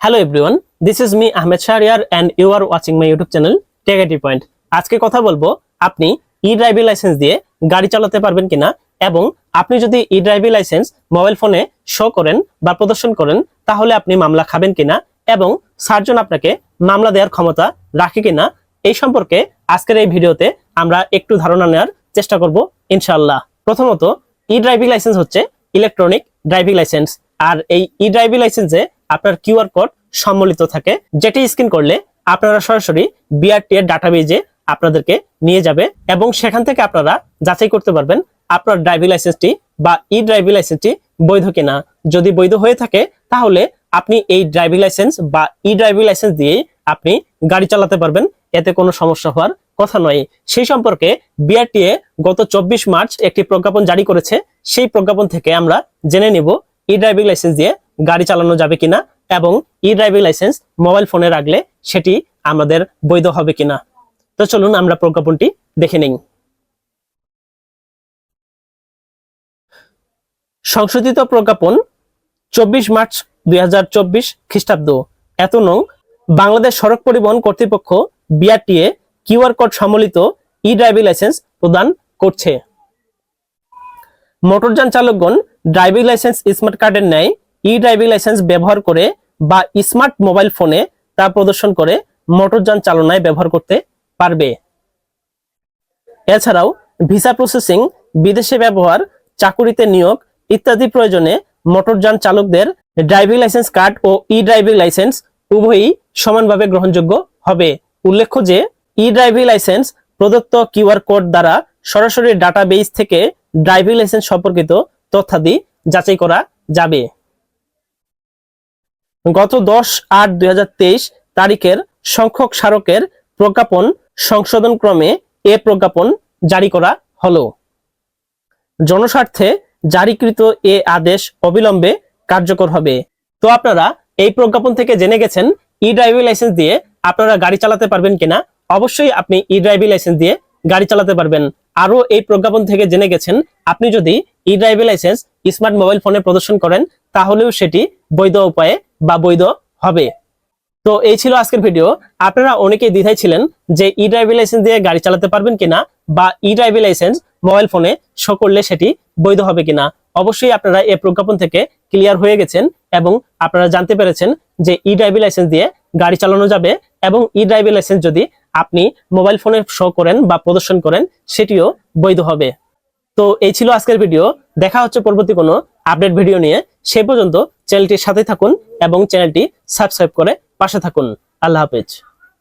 Hello everyone this is me Ahmed Shahriar and you are watching my YouTube channel টেগাটি point আজকে কথা বলব, আপনি ই driving licence দিয়ে গাড়ি চালাতে পারবেন কিনা, এবং আপনি যদি ই ড্রাইভিং লাইসেন্স মোবাইল ফোনে শো করেন বা প্রদর্শন করেন, তাহলে আপনি মামলা খাবেন কিনা, এবং সার্জন আপনাকে মামলা দেওয়ার ক্ষমতা রাখে কিনা, এই সম্পর্কে আজকের এই ভিডিওতে আমরা একটু ধারণা নেওয়ার চেষ্টা করব ইনশাল্লাহ প্রথমত ই ড্রাইভিং লাইসেন্স হচ্ছে ইলেকট্রনিক ড্রাইভিং লাইসেন্স আর এই ই ড্রাইভিং লাইসেন্সে আপনার কিউআর কোড সম্মিলিত থাকে। যেটি স্ক্যান করলে আপনারা সরাসরি বিআরটি এর ডাটাবেজে আপনাদেরকে নিয়ে যাবে এবং সেখান থেকে আপনারা যাচাই করতে পারবেন আপনার ড্রাইভিং লাইসেন্সটি বা ই ড্রাইভিং লাইসেন্সটি বৈধ কিনা। যদি বৈধ হয়ে থাকে, তাহলে আপনি এই ড্রাইভিং লাইসেন্স বা ই ড্রাইভিং লাইসেন্স দিয়েই আপনি গাড়ি চালাতে পারবেন। এতে কোনো সমস্যা হওয়ার কথা নয়। সেই সম্পর্কে বিআরটিএ গত চব্বিশ মার্চ একটি প্রজ্ঞাপন জারি করেছে। সেই প্রজ্ঞাপন থেকে আমরা জেনে নিব ই ড্রাইভিং লাইসেন্স দিয়ে গাড়ি চালানো যাবে কিনা এবং ই ড্রাইভিং লাইসেন্স মোবাইল ফোনে রাখলে সেটি আমাদের বৈধ হবে কিনা। তো চলুন আমরা প্রজ্ঞাপনটি দেখে নিই। সংশোধিত প্রজ্ঞাপন চব্বিশ মার্চ দুই হাজার চব্বিশ খ্রিস্টাব্দ। এত নং বাংলাদেশ সড়ক পরিবহন কর্তৃপক্ষ বিআরটিএ কিউআর কোড সম্বলিত ই ড্রাইভিং লাইসেন্স প্রদান করছে। মোটরযান চালকগণ ড্রাইভিং লাইসেন্স স্মার্ট কার্ডের ন্যায় ই ড্রাইভিং লাইসেন্স ব্যবহার করে বা স্মার্ট মোবাইল ফোনে তা প্রদর্শন করে মোটরযান চালনায় ব্যবহার করতে পারবে। এছাড়াও ভিসা প্রসেসিং, বিদেশে ব্যবহার, চাকুরিতে নিয়োগ ইত্যাদি প্রয়োজনে মোটরযান চালকদের ড্রাইভিং লাইসেন্স কার্ড ও ই ড্রাইভিং লাইসেন্স উভয়ই সমানভাবে গ্রহণযোগ্য হবে। উল্লেখ্য যে ই ড্রাইভিং লাইসেন্স প্রদত্ত কিউআর কোড দ্বারা সরাসরি ডাটাবেস থেকে ড্রাইভিং লাইসেন্স সম্পর্কিত তথ্যাদি যাচাই করা যাবে। গত দশ আট দুই তারিখের সংখ্যক স্মারকের প্রজ্ঞাপন সংশোধন ক্রমে এ প্রজ্ঞাপন জারি করা হলো। জনস্বার্থে জারিকৃত এ আদেশ অবিলম্বে কার্যকর হবে। তো আপনারা এই প্রজ্ঞাপন থেকে জেনে গেছেন ই ড্রাইভিং লাইসেন্স দিয়ে আপনারা গাড়ি চালাতে পারবেন কিনা? অবশ্যই আপনি ই ড্রাইভিং লাইসেন্স দিয়ে গাড়ি চালাতে পারবেন। আরও এই প্রজ্ঞাপন থেকে জেনে গেছেন, আপনি যদি e driving licence smart mobile ফোনে প্রদর্শন করেন, তাহলেও সেটি বৈধ উপায়ে বা বৈধ হবে। তো এই ছিল আজকের ভিডিও। আপনারা অনেকেই দ্বিধায় ছিলেন যে ই ড্রাইভিং লাইসেন্স দিয়ে গাড়ি চালাতে পারবেন কিনা বা ই ড্রাইভিং লাইসেন্স মোবাইল ফোনে শো করলে সেটি বৈধ হবে কিনা। অবশ্যই আপনারা এই প্রজ্ঞাপন থেকে ক্লিয়ার হয়ে গেছেন এবং আপনারা জানতে পেরেছেন যে ই ড্রাইভিং লাইসেন্স দিয়ে গাড়ি চালানো যাবে এবং ই ড্রাইভিং লাইসেন্স যদি আপনি মোবাইল ফোনে শো করেন বা প্রদর্শন করেন, সেটিও বৈধ হবে। তো এই ছিল আজকের ভিডিও। দেখা হচ্ছে পরবর্তী কোনো আপডেট ভিডিও নিয়ে সেই পর্যন্ত চ্যানেলটির সাথে থাকুন এবং চ্যানেলটি সাবস্ক্রাইব করে পাশে থাকুন। আল্লাহ হাফেজ।